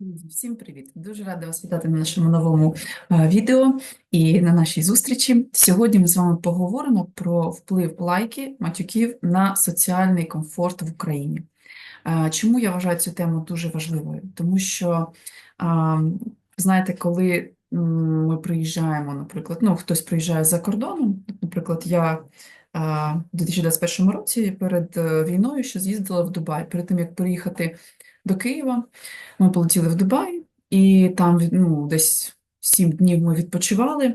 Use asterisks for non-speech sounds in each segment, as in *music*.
Друзі, всім привіт! Дуже рада вас вітати на нашому новому відео і на нашій зустрічі. Сьогодні ми з вами поговоримо про вплив лайки матюків на соціальний комфорт в Україні. Чому я вважаю цю тему дуже важливою? Тому що, знаєте, коли ми приїжджаємо, наприклад, ну, хтось приїжджає за кордоном, наприклад, я в 2021 році перед е, війною ще з'їздила в Дубай. Перед тим, як приїхати до Києва, ми полетіли в Дубай, і там ну, десь сім днів ми відпочивали.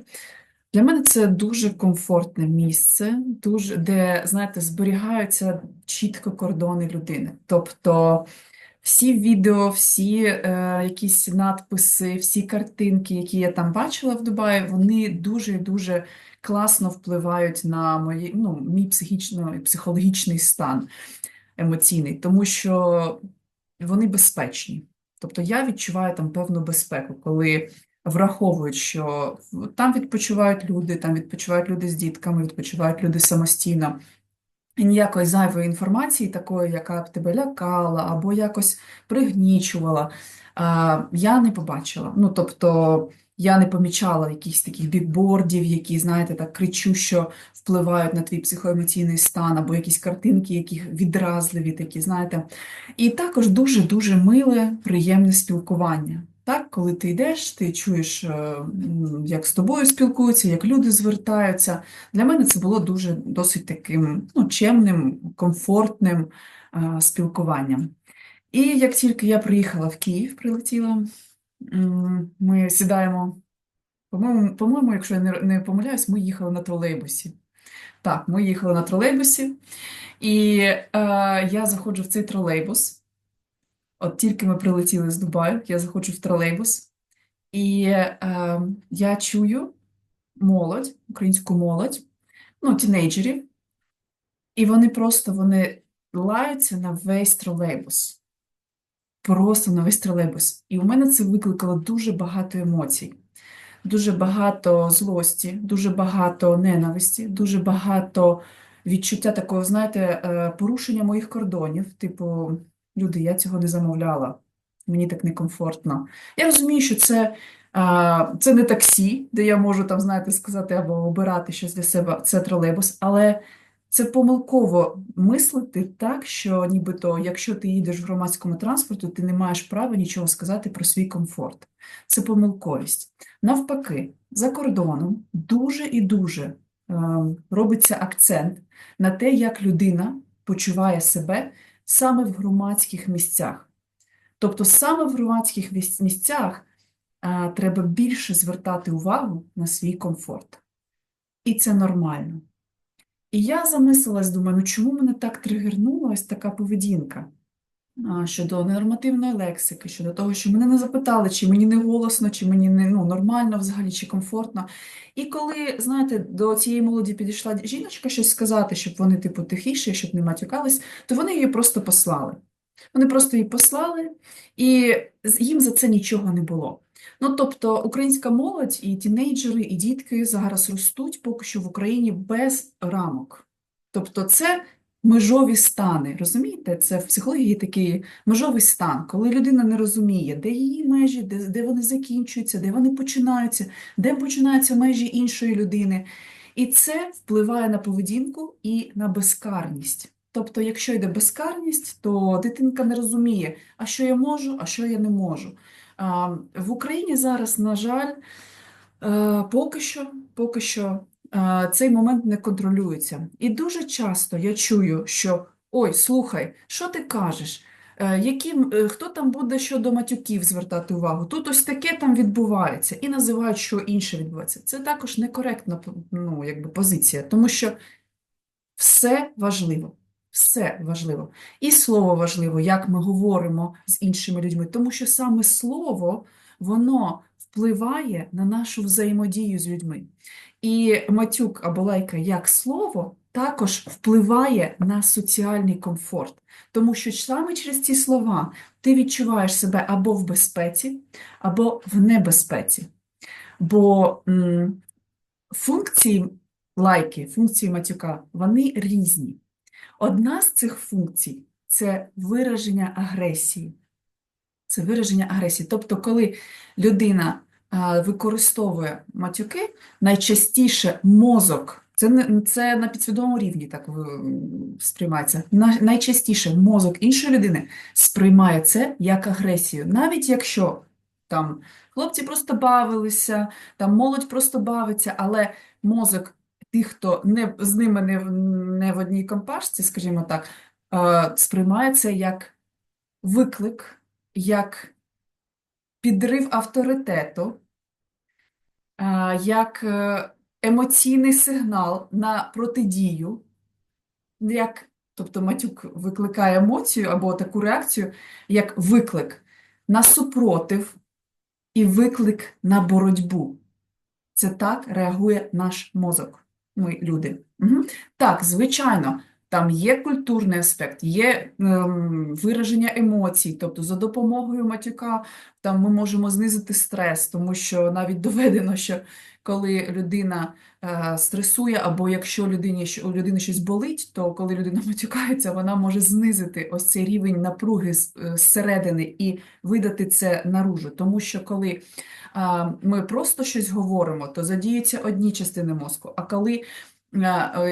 Для мене це дуже комфортне місце, дуже, де, знаєте, зберігаються чітко кордони людини. Тобто всі відео, всі е, якісь надписи, всі картинки, які я там бачила в Дубаї, вони дуже і дуже класно впливають на мої, ну, мій психічно, психологічний стан емоційний, тому що вони безпечні. Тобто я відчуваю там певну безпеку, коли враховують, що там відпочивають люди, там відпочивають люди з дітками, відпочивають люди самостійно. І ніякої зайвої інформації, такої, яка б тебе лякала або якось пригнічувала, я не побачила. Ну, тобто, я не помічала якихось таких бікбордів, які, знаєте, так кричущо впливають на твій психоемоційний стан, або якісь картинки, які відразливі такі, знаєте. І також дуже-дуже миле, приємне спілкування. Так, коли ти йдеш, ти чуєш, е, як з тобою спілкуються, як люди звертаються. Для мене це було дуже досить таким ну, чемним, комфортним е, спілкуванням. І як тільки я приїхала в Київ, прилетіла, ми сідаємо, по-моєму, по-моєму, якщо я не, помиляюсь, ми їхали на тролейбусі. Так, ми їхали на тролейбусі, і е, я заходжу в цей тролейбус. От тільки ми прилетіли з Дубаю, я заходжу в тролейбус, і е, я чую молодь, українську молодь, ну, тінейджерів, і вони просто вони лаються на весь тролейбус. Просто на весь тролейбус. І у мене це викликало дуже багато емоцій, дуже багато злості, дуже багато ненависті, дуже багато відчуття такого, знаєте, е, порушення моїх кордонів. Типу, люди, я цього не замовляла, мені так некомфортно. Я розумію, що це, це не таксі, де я можу там, знаєте, сказати або обирати щось для себе, це тролейбус, але це помилково мислити так, що нібито, якщо ти їдеш в громадському транспорті, ти не маєш права нічого сказати про свій комфорт. Це помилковість. Навпаки, за кордоном дуже і дуже е, робиться акцент на те, як людина почуває себе саме в громадських місцях. Тобто саме в громадських місцях е, треба більше звертати увагу на свій комфорт. І це нормально. І я замислилась, думаю, ну чому мене так тригернула ось така поведінка щодо ненормативної лексики, щодо того, що мене не запитали, чи мені не голосно, чи мені не ну, нормально взагалі, чи комфортно. І коли, знаєте, до цієї молоді підійшла жіночка щось сказати, щоб вони, типу, тихіше, щоб не матюкались, то вони її просто послали. Вони просто її послали, і їм за це нічого не було. Ну, тобто, українська молодь і тінейджери, і дітки зараз ростуть поки що в Україні без рамок. Тобто, це межові стани, розумієте? Це в психології такий межовий стан, коли людина не розуміє, де її межі, де, де вони закінчуються, де вони починаються, де починаються межі іншої людини. І це впливає на поведінку і на безкарність. Тобто, якщо йде безкарність, то дитинка не розуміє, а що я можу, а що я не можу. В Україні зараз, на жаль, е, поки що, поки що е, цей момент не контролюється. І дуже часто я чую, що ой, слухай, що ти кажеш? Е, е, хто там буде щодо матюків звертати увагу? Тут ось таке там відбувається, і називають, що інше відбувається. Це також некоректна ну, якби, позиція, тому що все важливо. Все важливо. І слово важливо, як ми говоримо з іншими людьми, тому що саме слово, воно впливає на нашу взаємодію з людьми. І матюк або лайка як слово також впливає на соціальний комфорт, тому що саме через ці слова ти відчуваєш себе або в безпеці, або в небезпеці. Бо м, функції лайки, функції матюка, вони різні. Одна з цих функцій це вираження агресії. це вираження агресії. Тобто, коли людина використовує матюки, найчастіше мозок, це, це на підсвідомому рівні так сприймається, на, найчастіше мозок іншої людини сприймає це як агресію, навіть якщо там хлопці просто бавилися, там молодь просто бавиться, але мозок тих, хто не, з ними не, не в одній компашці, скажімо так, е, сприймає це як виклик, як підрив авторитету, е, як е, емоційний сигнал на протидію, як, тобто матюк викликає емоцію або таку реакцію, як виклик на супротив і виклик на боротьбу. Це так реагує наш мозок, ми люди. Угу. Так, звичайно, там є культурний аспект, є ем, вираження емоцій, тобто за допомогою матюка там ми можемо знизити стрес, тому що навіть *laughs* доведено, що коли людина е, стресує, або якщо людині, у людини щось болить, то коли людина *laughs* матюкається, вона може знизити ось цей рівень напруги е, зсередини і видати це наружу. Тому що коли а, ми просто щось говоримо, то задіються одні частини мозку, а коли е,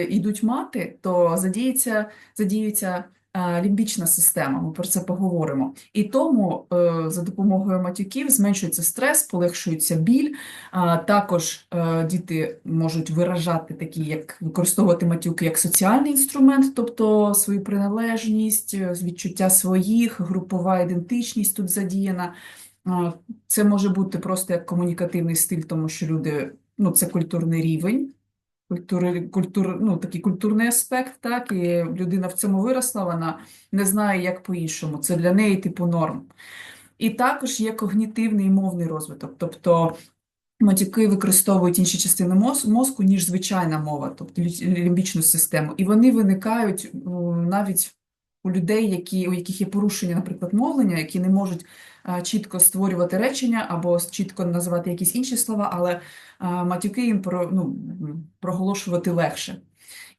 йдуть мати, то задіється, задіюється а, лімбічна система, ми про це поговоримо. І тому е, за допомогою матюків зменшується стрес, полегшується біль. Також е, діти можуть виражати такі, як використовувати матюки як соціальний інструмент, тобто свою приналежність, е, відчуття своїх, групова ідентичність тут задіяна. Це може бути просто як комунікативний стиль, тому що люди, ну, це культурний рівень, культури, культур, ну, такий культурний аспект, так, і людина в цьому виросла, вона не знає, як по-іншому. Це для неї типу норм. І також є когнітивний і мовний розвиток, тобто матюки використовують інші частини мозку, ніж звичайна мова, тобто лі- лімбічну систему. І вони виникають навіть у людей, які, у яких є порушення, наприклад, мовлення, які не можуть чітко створювати речення або чітко називати якісь інші слова, але матюки їм про, ну, проголошувати легше.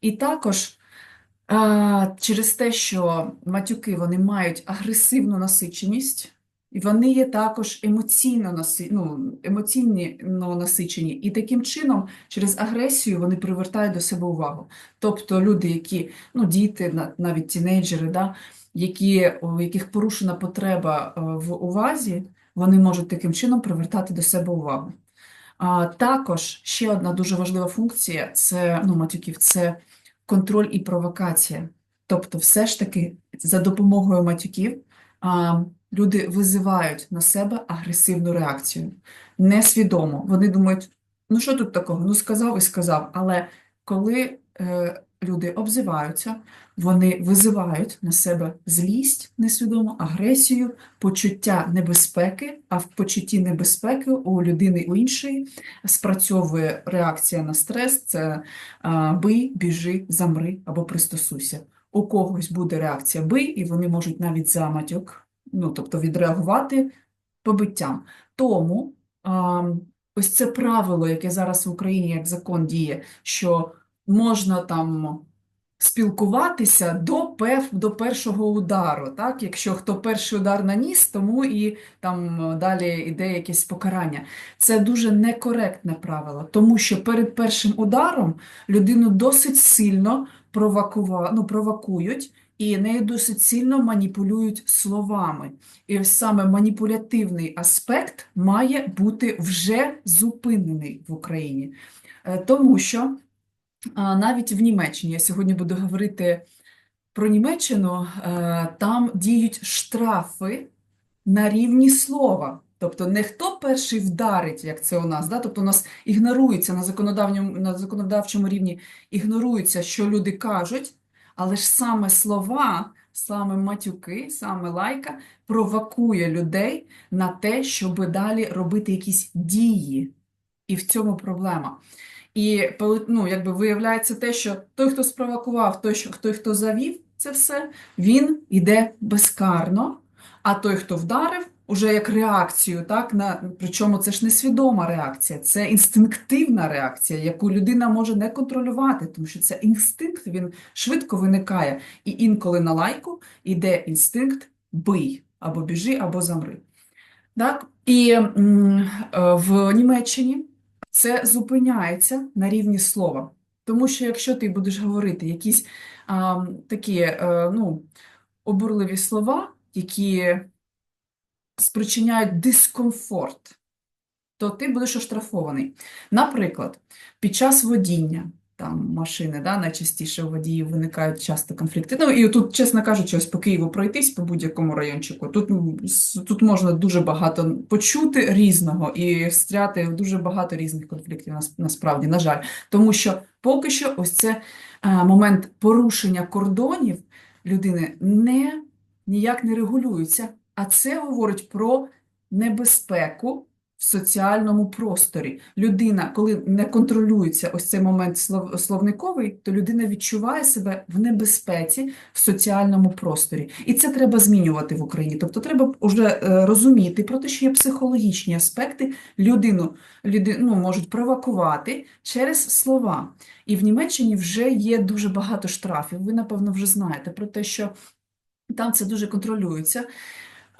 І також через те, що матюки вони мають агресивну насиченість, і вони є також емоційно наси... ну, емоційно насичені. І таким чином, через агресію вони привертають до себе увагу. Тобто люди, які, ну, діти, навіть тінейджери, да, які, у яких порушена потреба е, в увазі, вони можуть таким чином привертати до себе увагу. А, також ще одна дуже важлива функція це ну, матюків, це контроль і провокація. Тобто, все ж таки, за допомогою матюків люди визивають на себе агресивну реакцію. Несвідомо. Вони думають, ну що тут такого? Ну сказав і сказав. Але коли е, люди обзиваються, вони визивають на себе злість несвідомо, агресію, почуття небезпеки, а в почутті небезпеки у людини у іншої спрацьовує реакція на стрес: це а, бий, біжи, замри або пристосуйся. У когось буде реакція бий, і вони можуть навіть за матюк, ну тобто відреагувати побиттям. Тому а, ось це правило, яке зараз в Україні як закон діє, що можна там спілкуватися до, пев, до першого удару, так? Якщо хто перший удар наніс, тому і там далі йде якесь покарання. Це дуже некоректне правило, тому що перед першим ударом людину досить сильно провокува... ну, провокують, і нею досить сильно маніпулюють словами. І саме маніпулятивний аспект має бути вже зупинений в Україні. Е, Тому що навіть в Німеччині, я сьогодні буду говорити про Німеччину, е, там діють штрафи на рівні слова. Тобто не хто перший вдарить, як це у нас, да? Тобто у нас ігнорується на законодавньому, на законодавчому рівні, ігнорується, що люди кажуть, але ж саме слова, саме матюки, саме лайка провокує людей на те, щоб далі робити якісь дії. І в цьому проблема. І ну, якби виявляється те, що той, хто спровокував, той, що, той, хто завів це все, він йде безкарно, а той, хто вдарив, уже як реакцію, так, на, причому це ж не свідома реакція, це інстинктивна реакція, яку людина може не контролювати, тому що це інстинкт, він швидко виникає. І інколи на лайку йде інстинкт бий, або біжи, або замри. Так? І е, в Німеччині це зупиняється на рівні слова. Тому що якщо ти будеш говорити якісь а, такі е, ну, обурливі слова, які спричиняють дискомфорт, то ти будеш оштрафований. Наприклад, під час водіння там машини, да, найчастіше у водіїв виникають часто конфлікти. Ну і тут, чесно кажучи, ось по Києву пройтись по будь-якому райончику. Тут, тут можна дуже багато почути різного і встряти в дуже багато різних конфліктів нас- насправді, на жаль. Тому що поки що ось це е, момент порушення кордонів людини не ніяк не регулюється, а це говорить про небезпеку в соціальному просторі. Людина, коли не контролюється ось цей момент словниковий, то людина відчуває себе в небезпеці в соціальному просторі. І це треба змінювати в Україні. Тобто треба вже е, розуміти про те, що є психологічні аспекти людину, люди, ну, можуть провокувати через слова. І в Німеччині вже є дуже багато штрафів. Ви, напевно, вже знаєте про те, що там це дуже контролюється.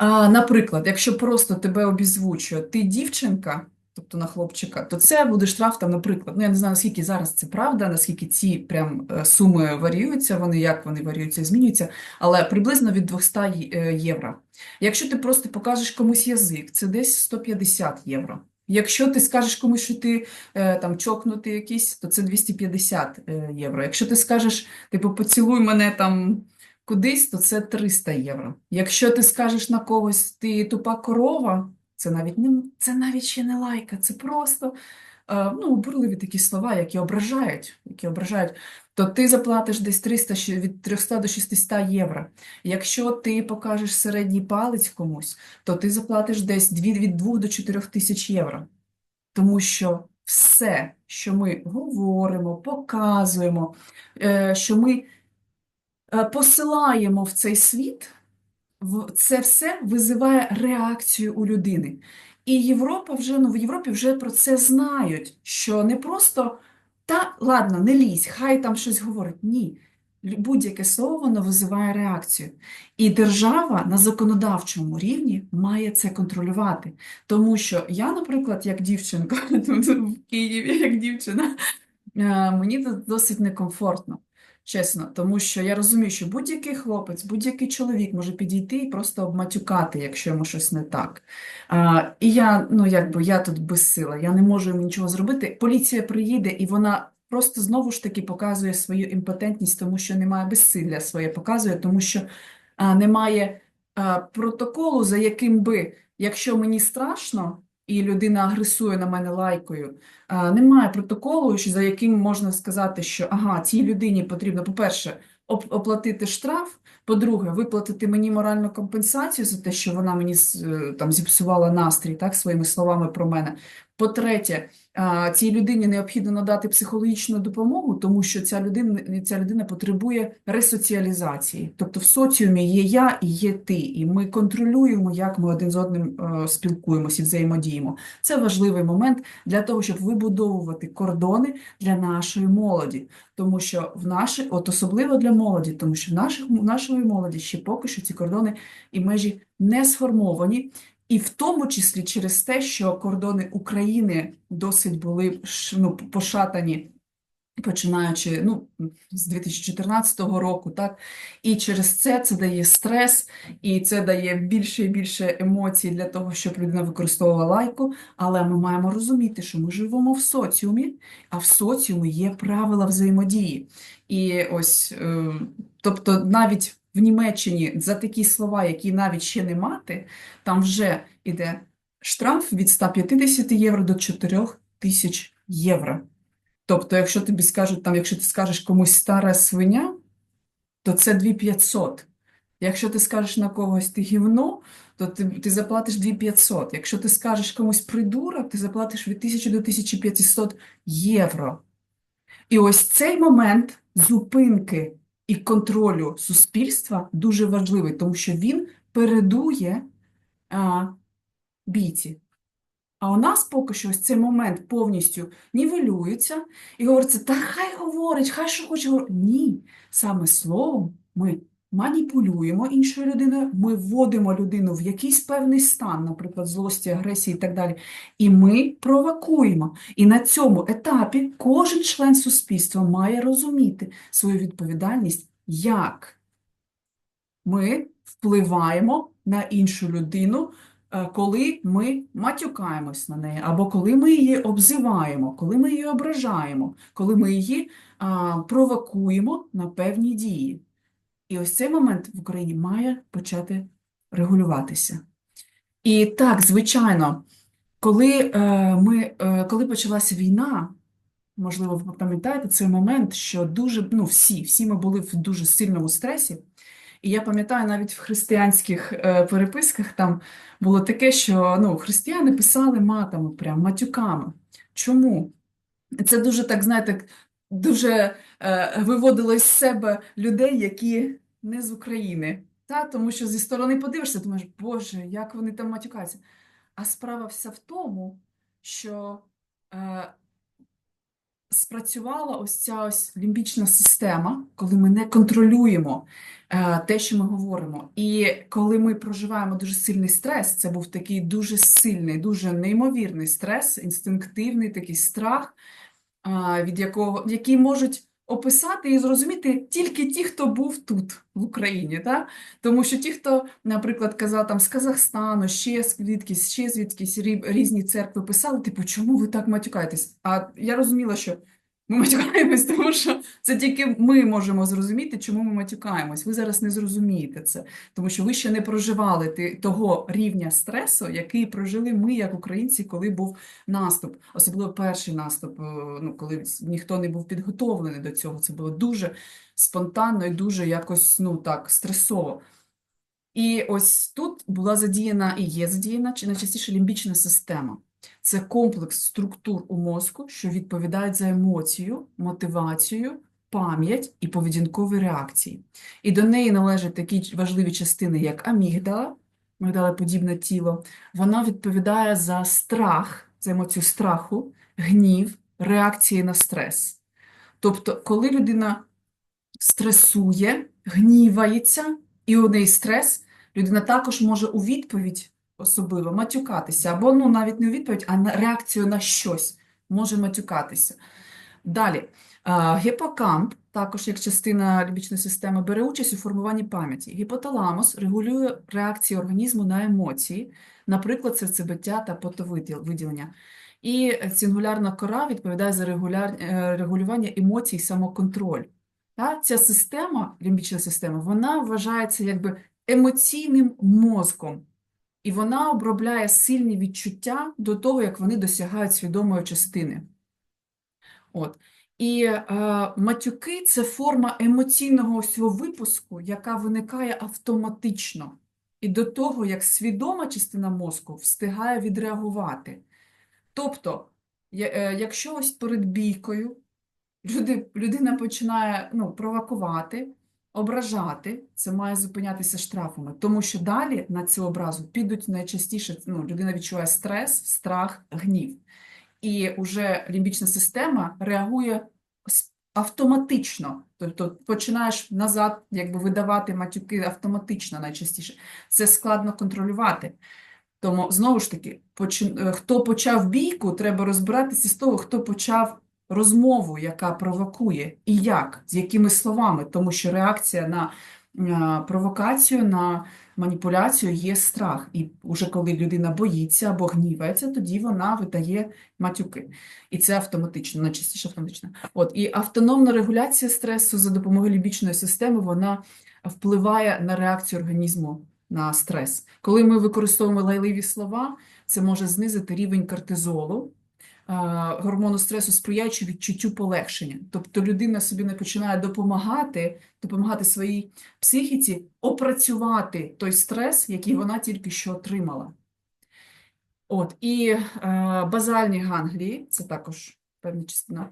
Наприклад, якщо просто тебе обізвучує ти дівчинка, тобто на хлопчика, то це буде штраф там, наприклад, ну я не знаю, наскільки зараз це правда, наскільки ці прям е, суми варіюються, вони як вони варіюються, змінюються, але приблизно від 200 е, євро. Якщо ти просто покажеш комусь язик, це десь 150 євро. Якщо ти скажеш комусь, що ти е, там чокнутий якийсь, то це 250 е, євро. Якщо ти скажеш, типу, поцілуй мене там кудись, то це 300 євро. Якщо ти скажеш на когось, ти тупа корова, це навіть не це навіть ще не лайка, це просто е, ну, обурливі такі слова, які ображають, які ображають, то ти заплатиш десь 300, від 300 до 600 євро. Якщо ти покажеш середній палець комусь, то ти заплатиш десь від 2 до 4 тисяч євро. Тому що все, що ми говоримо, показуємо, е, що ми посилаємо в цей світ, це все визиває реакцію у людини. І Європа вже, ну, в Європі вже про це знають, що не просто та ладно, не лізь, хай там щось говорить. Ні. Будь-яке слово воно визиває реакцію. І держава на законодавчому рівні має це контролювати. Тому що я, наприклад, як дівчинка *laughs* в Києві, як дівчина, е, мені тут досить некомфортно. Чесно, тому що я розумію, що будь-який хлопець, будь-який чоловік може підійти і просто обматюкати, якщо йому щось не так. А, і я, ну якби я тут безсила, я не можу йому нічого зробити. Поліція приїде, і вона просто знову ж таки показує свою імпотентність, тому що немає безсилля своє показує, тому що а, немає а, протоколу, за яким би, якщо мені страшно, і людина агресує на мене лайкою, немає протоколу, за яким можна сказати, що ага, цій людині потрібно, по-перше, оплатити штраф, по-друге, виплатити мені моральну компенсацію за те, що вона мені е, там зіпсувала настрій, так, своїми словами про мене. По-третє, цій людині необхідно надати психологічну допомогу, тому що ця людина, ця людина потребує ресоціалізації. Тобто в соціумі є я і є ти, і ми контролюємо, як ми один з одним е, спілкуємося і взаємодіємо. Це важливий момент для того, щоб вибудовувати кордони для нашої молоді. Тому що в наші, от особливо для молоді, тому що в наших, в нашої молоді ще поки що ці кордони і межі не сформовані, і в тому числі через те, що кордони України досить були ну, пошатані. Починаючи ну, з 2014 року, так, і через це це дає стрес, і це дає більше і більше емоцій для того, щоб людина використовувала лайку. Але ми маємо розуміти, що ми живемо в соціумі, а в соціумі є правила взаємодії. І ось, е, тобто, навіть в Німеччині за такі слова, які навіть ще не мати, там вже йде штраф від 150 євро до 4 тисяч євро. Тобто, якщо тобі скажуть, там, якщо ти скажеш комусь стара свиня, то це 2500. Якщо ти скажеш на когось ти гівно, то ти, ти заплатиш 2500. Якщо ти скажеш комусь придурок, ти заплатиш від 1000 до 1500 євро. І ось цей момент зупинки і контролю суспільства дуже важливий, тому що він передує а, бійці. А у нас поки що ось цей момент повністю нівелюється і говориться, та хай говорить, хай що хоче говорити. Ні, саме словом ми маніпулюємо іншою людиною, ми вводимо людину в якийсь певний стан, наприклад, злості, агресії і так далі, і ми провокуємо. І на цьому етапі кожен член суспільства має розуміти свою відповідальність, як ми впливаємо на іншу людину, е, коли ми матюкаємось на неї, або коли ми її обзиваємо, коли ми її ображаємо, коли ми її а, провокуємо на певні дії. І ось цей момент в Україні має почати регулюватися. І так, звичайно, коли, е, ми, е, коли почалася війна, можливо, ви пам'ятаєте цей момент, що дуже, ну, всі, всі ми були в дуже сильному стресі. І я пам'ятаю, навіть в християнських е, переписках там було таке, що ну, християни писали матами, прям матюками. Чому? Це дуже так, знаєте, дуже е, виводило із себе людей, які не з України. Та? Тому що зі сторони подивишся, думаєш, Боже, як вони там матюкаються. А справа вся в тому, що е, спрацювала ось ця ось лімбічна система, коли ми не контролюємо е, те, що ми говоримо. І коли ми проживаємо дуже сильний стрес, це був такий дуже сильний, дуже неймовірний стрес, інстинктивний такий страх, а, від якого, який можуть описати і зрозуміти тільки ті, хто був тут, в Україні. Та? Тому що ті, хто, наприклад, казав там з Казахстану, ще звідкись, ще звідкись рі- різні церкви писали, типу, чому ви так матюкаєтесь? А я розуміла, що ми матюкаємось, тому що це тільки ми можемо зрозуміти, чому ми матюкаємось. Ви зараз не зрозумієте це, тому що ви ще не проживали того рівня стресу, який прожили ми, як українці, коли був наступ, особливо перший наступ, е, ну, коли ніхто не був підготовлений до цього. Це було дуже спонтанно і дуже якось, ну так, стресово. І ось тут була задіяна і є задіяна чи найчастіше лімбічна система. Це комплекс структур у мозку, що відповідають за емоцію, мотивацію, пам'ять і поведінкові реакції. І до неї належать такі важливі частини, як амігдала, мигдалеподібне тіло. Вона відповідає за страх, за емоцію страху, гнів, реакції на стрес. Тобто, коли людина стресує, гнівається, і у неї стрес, людина також може у відповідь особливо матюкатися, або ну, навіть не у відповідь, а на реакцію на щось може матюкатися. Далі, гіпокамп, також як частина лімбічної системи, бере участь у формуванні пам'яті. Гіпоталамус регулює реакції організму на емоції, наприклад, серцебиття та потовиділення. І цингулярна кора відповідає за регуляр... е, регулювання емоцій і самоконтроль. Ця система, лімбічна система, вона вважається якби емоційним мозком. І вона обробляє сильні відчуття до того, як вони досягають свідомої частини. От. І е, матюки – це форма емоційного ось випуску, яка виникає автоматично. І до того, як свідома частина мозку встигає відреагувати. Тобто, е, якщо ось перед бійкою люди, людина починає ну, провокувати, ображати, це має зупинятися штрафами, тому що далі на цю образу підуть найчастіше, ну, людина відчуває стрес, страх, гнів. І вже лімбічна система реагує автоматично. Тобто починаєш назад якби видавати матюки автоматично найчастіше. Це складно контролювати. Тому знову ж таки, почин- е, хто почав бійку, треба розбиратися з того, хто почав розмову, яка провокує, і як, з якими словами, тому що реакція на е, провокацію, на маніпуляцію є страх. І вже коли людина боїться або гнівається, тоді вона видає матюки. І це автоматично, найчастіше автоматично. От, і автономна регуляція стресу за допомогою лімбічної системи, вона впливає на реакцію організму на стрес. Коли ми використовуємо лайливі слова, це може знизити рівень кортизолу, гормону стресу, сприяючи відчуттю полегшення. Тобто людина собі не починає допомагати, допомагати своїй психіці опрацювати той стрес, який вона тільки що отримала. От, і е, базальні ганглії, це також певна частина,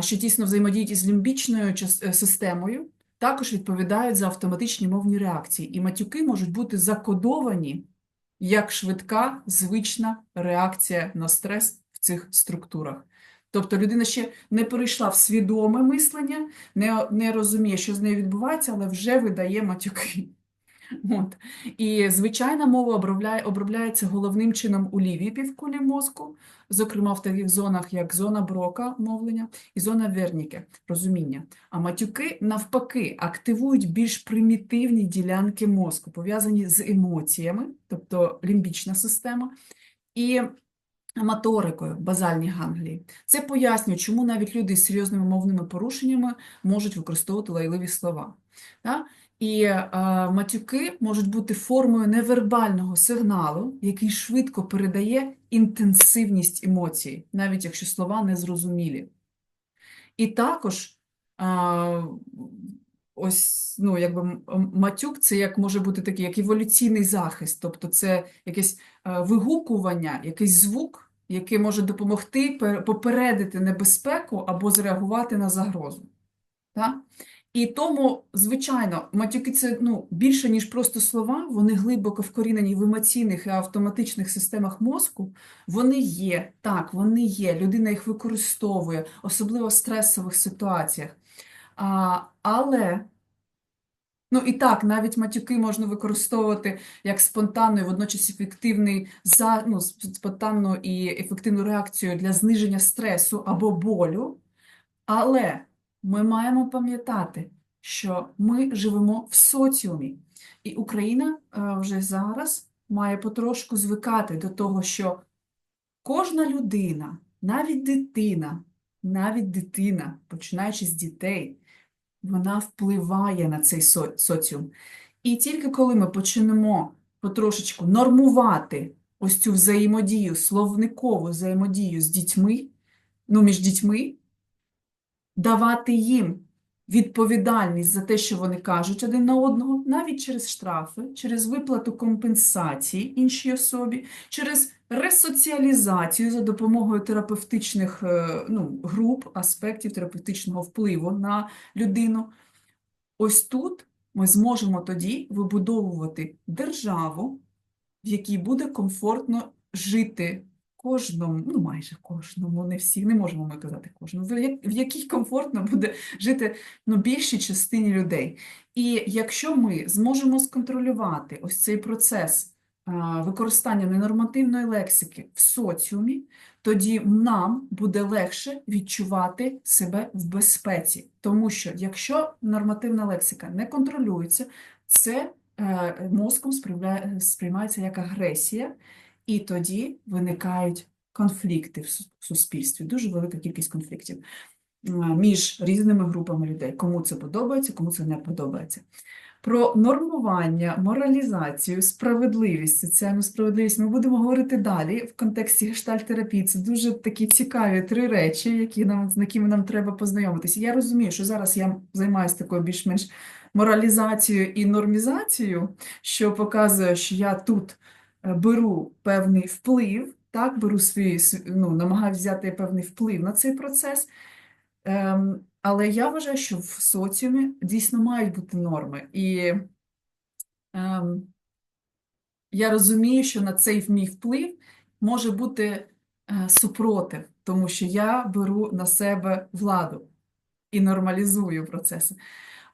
що тісно взаємодіють із лімбічною е, системою, також відповідають за автоматичні мовні реакції. І матюки можуть бути закодовані як швидка, звична реакція на стрес цих структурах. Тобто людина ще не перейшла в свідоме мислення, не, не розуміє, що з нею відбувається, але вже видає матюки. От. І звичайна мова обробляє, обробляється головним чином у лівій півкулі мозку, зокрема в таких зонах, як зона Брока мовлення і зона Верніке розуміння. А матюки, навпаки, активують більш примітивні ділянки мозку, пов'язані з емоціями, тобто лімбічна система, і моторикою, базальні ганглії. Це пояснює, чому навіть люди з серйозними мовними порушеннями можуть використовувати лайливі слова. Так? І е, матюки можуть бути формою невербального сигналу, який швидко передає інтенсивність емоцій, навіть якщо слова не зрозумілі. І також е, ось, ну, якби матюк це як може бути такий, як еволюційний захист, тобто це якесь е, вигукування, якийсь звук, який може допомогти пер- попередити небезпеку або зреагувати на загрозу. Так? І тому, звичайно, матюки це ну, більше, ніж просто слова, вони глибоко вкорінені в емоційних і автоматичних системах мозку. Вони є, так, вони є, людина їх використовує, особливо в стресових ситуаціях. А, але, ну і так, навіть матюки можна використовувати як спонтанну і водночас ефективний, за, ну, спонтанну і ефективну реакцію для зниження стресу або болю. Але ми маємо пам'ятати, що ми живемо в соціумі, і Україна е, вже зараз має потрошку звикати до того, що кожна людина, навіть дитина, навіть дитина, починаючи з дітей, вона впливає на цей со- соціум. І тільки коли ми почнемо потрошечку нормувати ось цю взаємодію, словникову взаємодію з дітьми, ну, між дітьми, давати їм відповідальність за те, що вони кажуть один на одного, навіть через штрафи, через виплату компенсації іншій особі, через ресоціалізацію за допомогою терапевтичних е, ну, груп, аспектів терапевтичного впливу на людину. Ось тут ми зможемо тоді вибудовувати державу, в якій буде комфортно жити кожному, ну майже кожному, не всі, не можемо ми казати кожному, в якій комфортно буде жити ну, більшій частині людей. І якщо ми зможемо сконтролювати ось цей процес використання ненормативної лексики в соціумі, тоді нам буде легше відчувати себе в безпеці. Тому що якщо нормативна лексика не контролюється, це е, мозком сприймається як агресія, і тоді виникають конфлікти в суспільстві, дуже велика кількість конфліктів між різними групами людей. Кому це подобається, кому це не подобається. Про нормування, моралізацію, справедливість, соціальну справедливість ми будемо говорити далі в контексті гештальт-терапії. Це дуже такі цікаві три речі, які нам, з якими нам треба познайомитися. Я розумію, що зараз я займаюся такою більш-менш моралізацією і нормізацією, що показує, що я тут е, беру певний вплив, так, беру свій, ну, намагаюся взяти певний вплив на цей процес. Ем, але я вважаю, що в соціумі дійсно мають бути норми. І ем, я розумію, що на цей мій вплив може бути е, супротив, тому що я беру на себе владу і нормалізую процеси.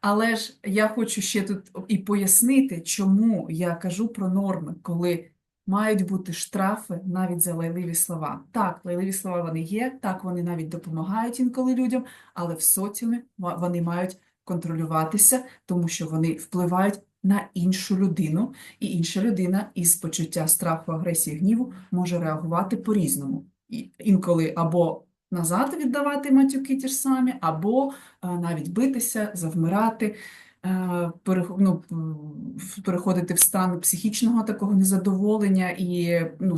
Але ж я хочу ще тут і пояснити, чому я кажу про норми, коли мають бути штрафи навіть за лайливі слова. Так, лайливі слова вони є, так вони навіть допомагають інколи людям, але в соціумі вони мають контролюватися, тому що вони впливають на іншу людину, і інша людина із почуття страху, агресії, гніву може реагувати по-різному. І інколи або назад віддавати матюки ті ж самі, або е, навіть битися, завмирати, ну, переходити в стан психічного такого незадоволення і ну,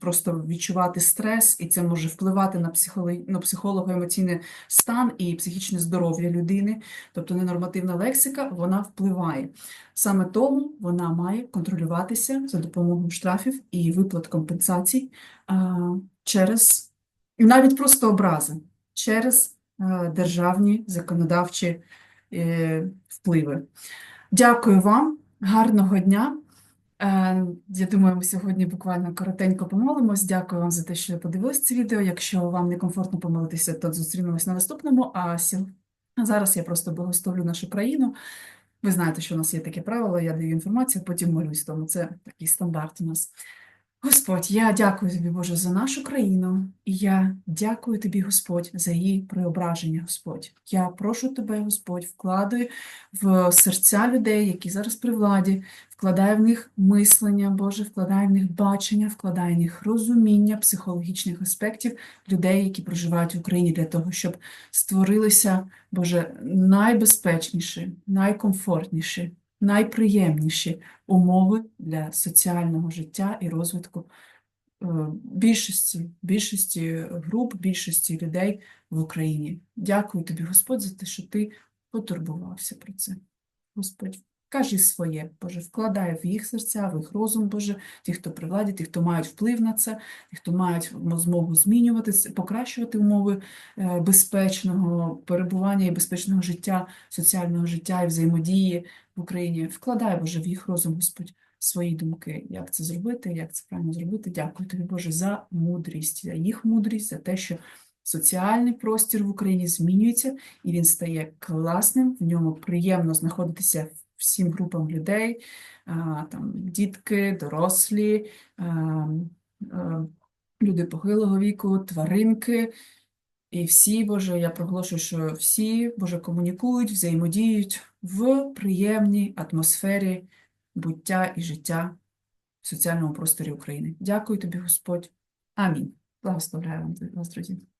просто відчувати стрес, і це може впливати на ну, психолого-емоційний стан і психічне здоров'я людини. Тобто ненормативна лексика, вона впливає. Саме тому вона має контролюватися за допомогою штрафів і виплат компенсацій а, через навіть просто образи через е, державні законодавчі е, впливи. Дякую вам, гарного дня. Е, Я думаю, ми сьогодні буквально коротенько помолимось. Дякую вам за те, що подивились це відео. Якщо вам некомфортно помолитися, то зустрінемось на наступному. А зараз я просто благословлю нашу країну. Ви знаєте, що у нас є таке правило, я даю інформацію, потім молюсь, тому це такий стандарт у нас. Господь, я дякую тобі, Боже, за нашу країну, і я дякую тобі, Господь, за її преображення, Господь. Я прошу тебе, Господь, вкладай в серця людей, які зараз при владі, вкладай в них мислення, Боже, вкладай в них бачення, вкладай в них розуміння психологічних аспектів людей, які проживають в Україні, для того, щоб створилися, Боже, найбезпечніші, найкомфортніші, найприємніші умови для соціального життя і розвитку е, більшості, більшості груп, більшості людей в Україні. Дякую тобі, Господь, за те, що ти потурбувався про це. Господь, кажи своє, Боже, вкладай в їх серця, в їх розум, Боже, ті, хто при владі, ті, хто мають вплив на це, ті, хто мають змогу змінювати, покращувати умови е, безпечного перебування і безпечного життя, соціального життя і взаємодії в Україні. Вкладай, Боже, в їх розум, Господь, свої думки, як це зробити, як це правильно зробити. Дякую тобі, Боже, за мудрість, за їх мудрість, за те, що соціальний простір в Україні змінюється, і він стає класним, в ньому приємно знаходитися всім групам людей, там, дітки, дорослі, люди похилого віку, тваринки. І всі, Боже, я проголошую, що всі, Боже, комунікують, взаємодіють в приємній атмосфері буття і життя в соціальному просторі України. Дякую тобі, Господь. Амінь. Благословляю вас, друзі.